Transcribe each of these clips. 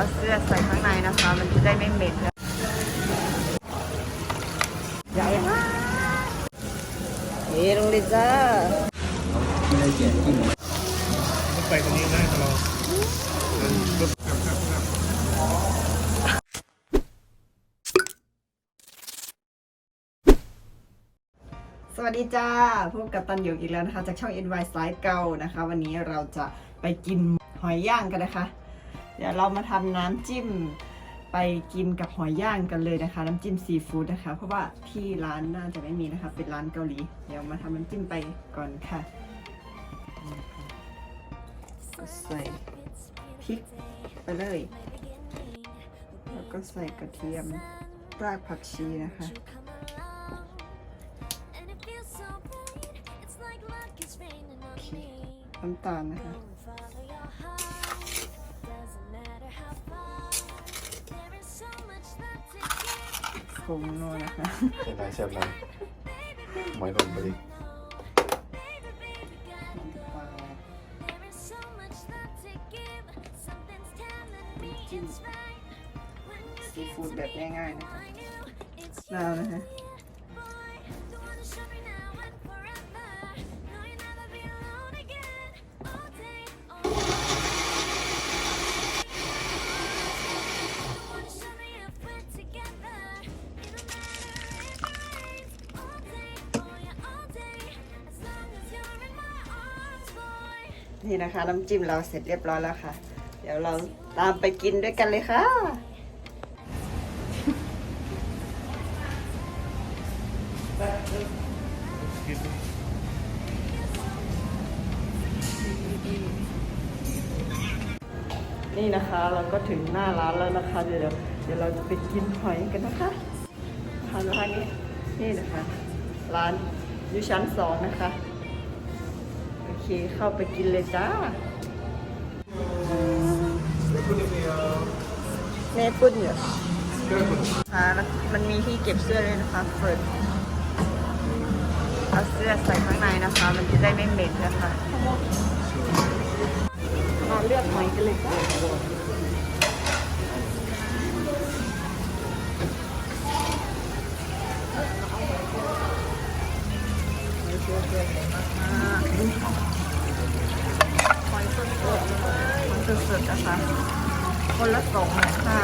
เอาเสื้อใส่ข้างในนะคะ มันจะได้ไม่เหม็นใหญ่มากเฮ้ลงเลยจ้าไม่ได้เขียนที่หนูไปตรงนี้ได้ตลอดสวัสดีจ้า พบกับตันหยงอีกแล้วนะคะ จากช่อง NY สายเก่านะคะ วันนี้เราจะไปกินหอยย่างกันนะคะ เดี๋ยวเรามาทำน้ำจิ้มไปกินกับหอยย่างกันเลยนะคะ น้ำจิ้มซีฟู้ดนะคะ เพราะว่าที่ร้านน่าจะไม่มีนะคะ เป็นร้านเกาหลี เดี๋ยวมาทำน้ำจิ้มไปก่อนค่ะ ใส่พริกไปเลย แล้วก็ใส่กระเทียมรากผักชีนะคะน้ำตาลนะคะ ผงนัวนะคะเสียดายเสียดายหมอยลงไปดิซีฟู้ดแบบง่ายๆนะคะนานะคะ นี่นะคะ น้ำจิ้มเราเสร็จเรียบร้อยแล้วค่ะ เดี๋ยวเราตามไปกินด้วยกันเลยค่ะนี่นะคะเราก็ถึงหน้าร้านแล้วนะคะ เดี๋ยวเดี๋ยวเราจะไปกินหอยกันนะคะทานร้านนี้นี่นะคะ ร้านอยู่ชั้นสองนะคะ เคเข้าไปกินเลยจ้าเนปุ่นอยู่ค่ะแล้วมันมีที่เก็บเสื้อเลยนะคะเปิดเอาเสื้อใส่ข้างในนะคะ มันจะได้ไม่เหม็นนะคะมาเลือกหอยกันเลยจ้า หอยสดๆหอยสดๆนะคะ คนละสองหมื่นห้า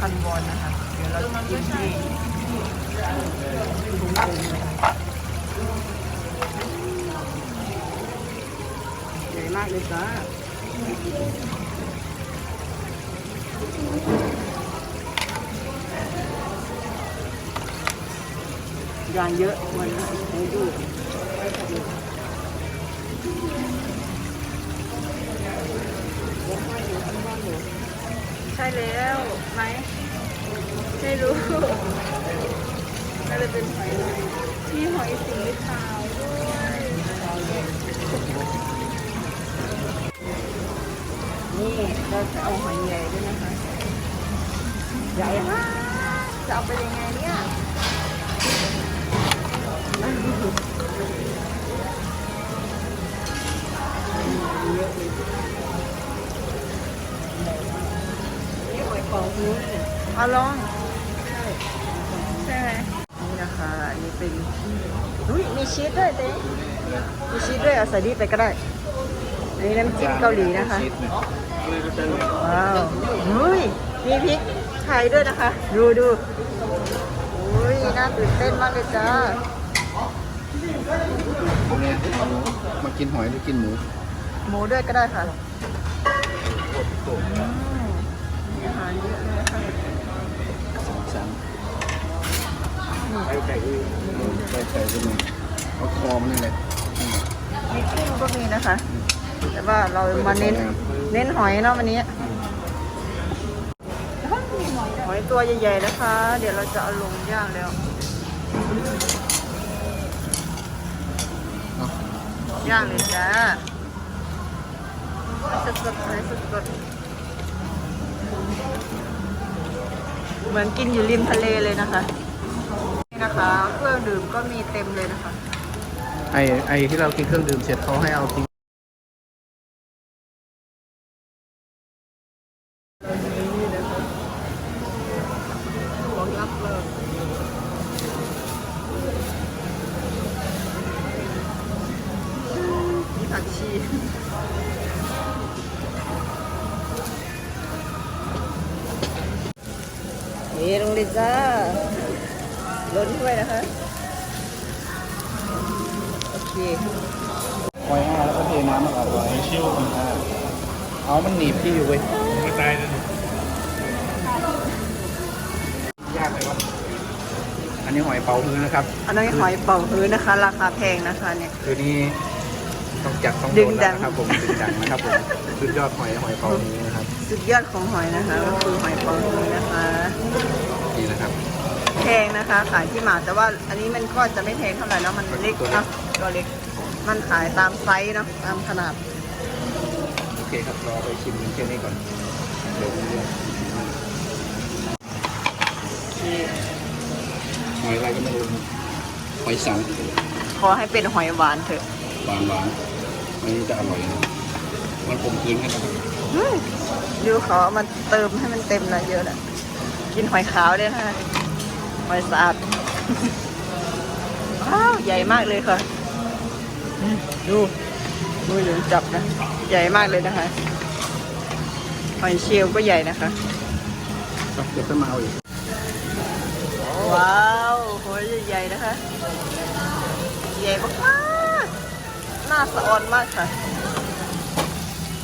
พันวอนนะคะ เดี๋ยวเราจะกินที่ถุงกลมเลยใหญ่มากเลยจ้า ยางเยอะมันหมูดูใช่แล้วไหมไม่รู้น่าจะเป็นหอยลายที่หอยสีขาวด้วยนี่เราจะเอาหอยใหญ่ด้วยนะคะใหญ่มากจะเอาไปยังไงเนี่ย เนี่ยเอาลองใช่ไหมนี่นะคะอันนี้เป็นอุ้ยมีชีสด้วยเต้มีชีสด้วยเอาใส่ดีไปก็ได้อันนี้น้ำจิ้มเกาหลีนะคะว้าวอุ้ยมีพริกไทยด้วยนะคะ ดูดูอุ้ยน่าตื่นเต้นมากเลยจ้า มากินหอยหรือกินหมู หมูด้วยก็ได้ค่ะอืมมีอาหารเยอะเลยนะคะสามไปไก่ไปไก่ตัวนึงเอาคอมันนี่เลยมีกุ้งก็มีนะคะ แต่ว่าเรามาเน้น เน้นหอยเนาะวันนี้หอยตัวใหญ่ๆนะคะ เดี๋ยวเราจะเอาลงย่างแล้ว เนาะ ย่างเลยจ้าสดๆเลยสดๆเหมือนกินอยู่ริมทะเลเลยนะคะนี่นะคะ เครื่องดื่มก็มีเต็มเลยนะคะ ไอไอที่เรากินเครื่องดื่มเสร็จเขาให้เอาทิ้ง ลงเลยจ้าล้นด้วยนะคะ โอเคหอยอ่าแล้วก็เทน้ำมาก่อนหอยชิวอ่าเอามันหนีบที่อยู่เว้ยมันก็ตายแล้วยากเลยวะอันนี้หอยเป๋าฮื้อนะครับ อันนี้หอยเป่าฮื้อนะคะ ราคาแพงนะคะเนี่ย คือนี่ ต้องจัดต้องดึโดงนดัแล้วงนะครับผมดึงดังนะครับผมสุดยอดหอยหอยเป๋าฮื้อนะครับสุดยอดของหอยนะคะ ก็คือหอยเป่าฮื้อนะคะนี่นะครับแพงนะคะขายที่หมาดแต่ว่าอันนี้มันก็จะไม่แพงเท่าไหร่เนอะมันเล็กเนอะตัวเล็กมันขายตามไซส์เนาะตามขนาดโอเคครับรอไปชิมแค่นี้ก่อนเดี๋ยวผมเรียกหอยอะไรก็ไม่รู้นะหอยสังขอให้เป็นหอยหวานเถอะหวานหวาน อันนี้จะอร่อยนะมันกลมกลืนกันนะครับอืมดูเขาเอามันเติมให้มันเต็มนะเยอะนะกินหอยขาวด้วยนะคะหอยสะอาด ว้าวใหญ่มากเลยค่ะอืมดูมือหนูจับนะ ใหญ่มากเลยนะคะหอยเชลล์ก็ใหญ่นะคะ ครับเดี๋ยวจะมาเอาอีกว้าวหอยใหญ่ๆนะคะ ใหญ่มากๆหน้าสะออนมากค่ะ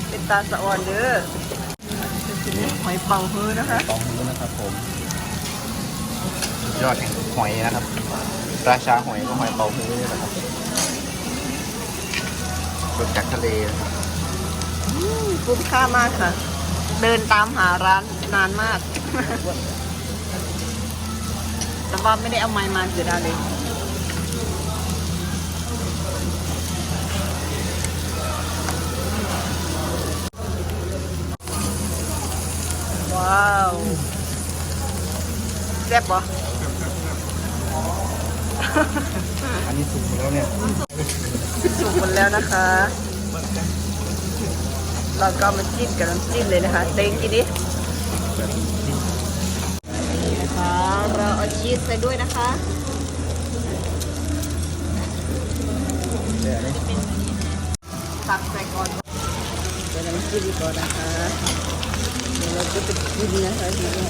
เป็นตาสะออนเด้อหอยเป่าฮื้อนะคะตองนี้นะครับผมสุดยอดแห่งหอยนะครับ ราชาหอยก็หอยเป๋าฮื้อนี่แหละครับสดจากทะเลนะครับอืมคุ้มค่ามากค่ะ เดินตามหาร้านนานมาก แต่ว่าไม่ได้เอาไม้มาเสียดายเลย ซ่บปะอันนี้สุกหมดแล้วเนี่ยสุกหมดแล้วนะคะ เราก็มาจิ้มกับน้ำจิ้มเลยนะคะ เต็งกินดินี่นะคะเราเอาชีสใส่ด้วยนะคะเนี่ยนี่ตักใส่ก่อนเดี๋ยวน้ำจิ้มก่อนนะคะ เดี๋ยวเราจะไปกินนะคะทีนี้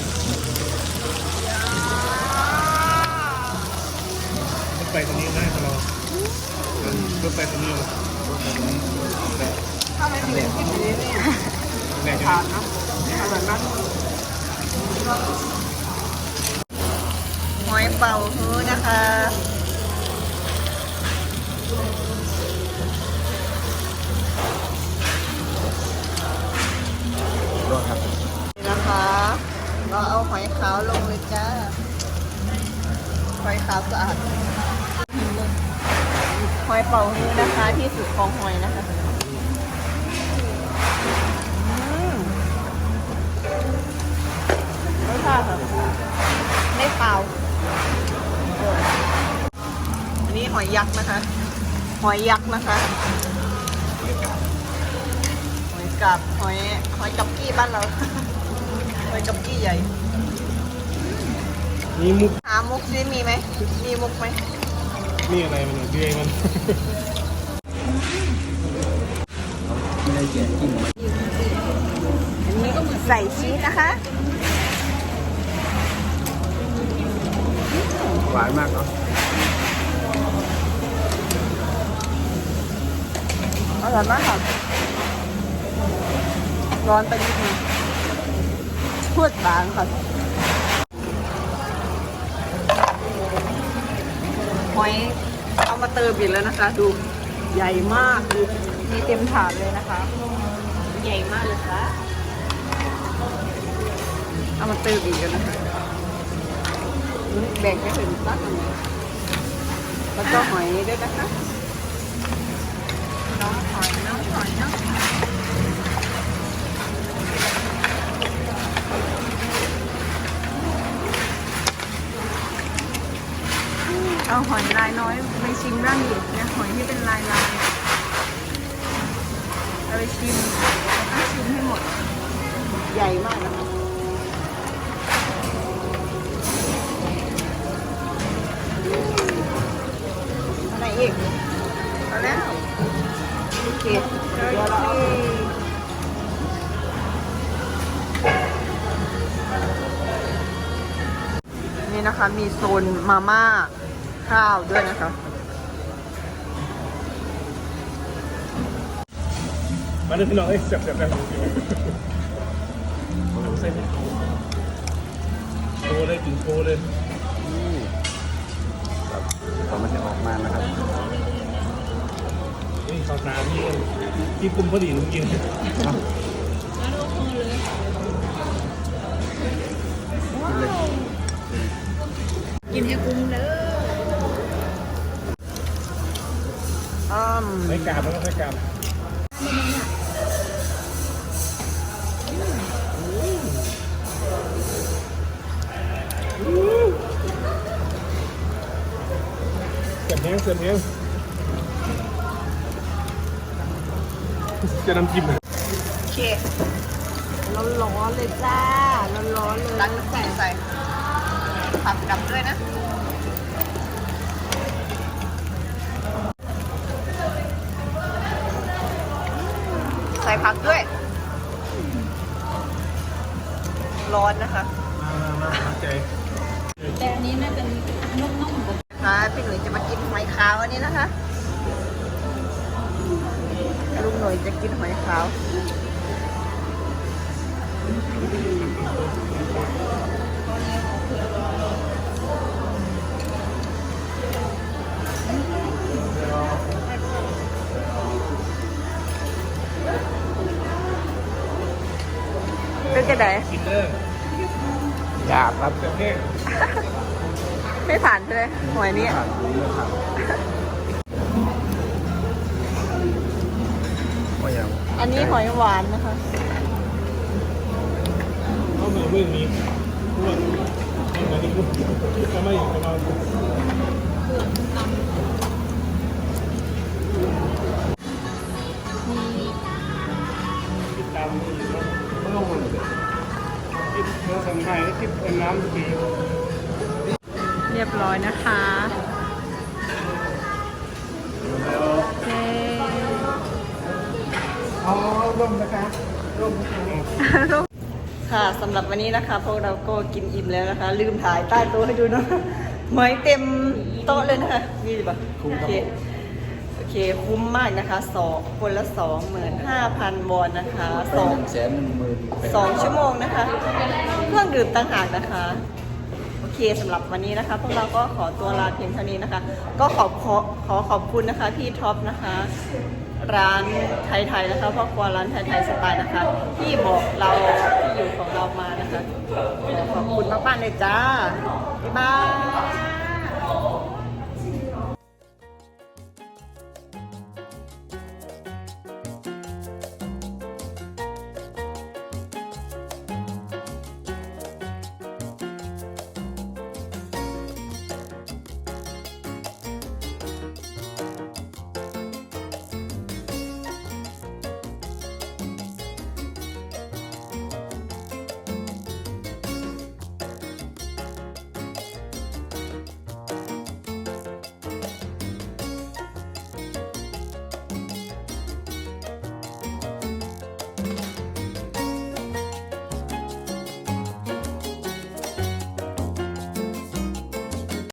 ไฟตรงนี้ได้ตลอดรถไฟตรงนี้เลยถ้าไม่มีน้ำจิ้มอย่างนี้เนี่ยแน่ใช่ทานไหมนะอร่อยมากหอยเป่าฮื้อนะคะรอดครับนะคะเราเอาหอยขาวลงเลยจ้าหอยขาวสะอาด อยเป่าฮื้อนะคะ ที่สุดของหอยนะคะอืมรสชาติค่ะไม่เปล่าเอออันนี้หอยยักษ์นะคะ หอยยักษ์นะคะหอยกับหอยหอยกับกี้บ้านเราหอยกับกี้ใหญ่นี่มุกหามุกซิมีไหมมีมุกไหม นี่อะไรมันเนี่ยเบี้ยมันไม่ได้เขียนจิ้มอันนี้ก็ใส่ชีสนะคะ หวานมากเนาะอร่อยมากค่ะร้อนไปนิดนึงพูดบางค่ะ หอยเอามาเติมอีกแล้วนะคะ ดูใหญ่มากดูมีเต็มถาดเลยนะคะ ใหญ่มากเลยค่ะเอามาเติมอีกแล้วนะคะแบ่งให้ถึงสักหนึ่งแล้วก็หอยด้วยนะคะน้องหอยน้องหอยน้องหอยายลายน้อยไปชิมบ้างดิเนี่ยหอยที่เป็นลายลายเอาไปชิมต้องชิมให้หมด ใหญ่มากนะคะอะไรอีกเอาแล้วโอเคเดี๋ยวเราเอานะคะมีโซนมาม่า ข้าวด้วยนะคะ มาเล่นพี่น้องเอ้ยเสียบเสียบกันเส้นโชว์เลยกินโชว์เลยนี่ครับตอนมันจะออกมานะครับนี่ข้าวสารนี่ที่กลุ่มพอดีลุงกินกิน มใช้กาบแล้วก็ใช้กาบเสียบแห้งเสียบแห้งจะน้ำจิ้มโอเคร้อนๆเลยจ้าร้อนๆเลยตักน้ำแข็งใส่ผักกับด้วยนะ ใส่ผักด้วย ร้อนนะคะมามามาใจแต่อันนี้น่าจะนุ่มๆกว่าค่ะพี่หนุ่ยจะมากินหอยขาวอันนี้นะคะลุงหนุ่ยจะกินหอยขาว จะไหนกินเด้อหยาบครับเสียบแห้งไม่ผ่านใช่ไหมหอยนี้ผ่านไม่ผ่านก็ยังอันนี้หอยหวานนะคะเอามือมือมีอ้วนนี่มาดิคุณก็ไม่ก็มา ดเรื่องสำคัญและคิดเป็นน้ำทุกทีเรียบร้อยนะคะโอเคเอาร่มนะคะร่มค่ะสำหรับวันนี้นะคะ พวกเราก็กินอิ่มแล้วนะคะ ลืมถ่ายใต้โต๊ะให้ดูเนอะหอยเต็มโต๊ะเลยนะคะนี่ปะโอเคโอ เคคุ้มมากนะคะสองคนละสองหมื่นห้าพันวอนนะคะสองแสนหมื่นสองชั่วโมงนะคะ เครื่องดื่มต่างหากนะคะโอเคสำหรับวันนี้นะคะพวกเราก็ขอตัวลาเพียงเท่านี้นะคะ ก็ขอบขอขอขอบคุณนะคะพี่ท็อปนะคะ ร้านไทยๆนะคะพ่อครัวร้านไทยๆสไตล์นะคะ ที่บอกเราที่อยู่ของเรามานะคะขอขอบคุณมากๆเลยจ้าบ๊ายบาย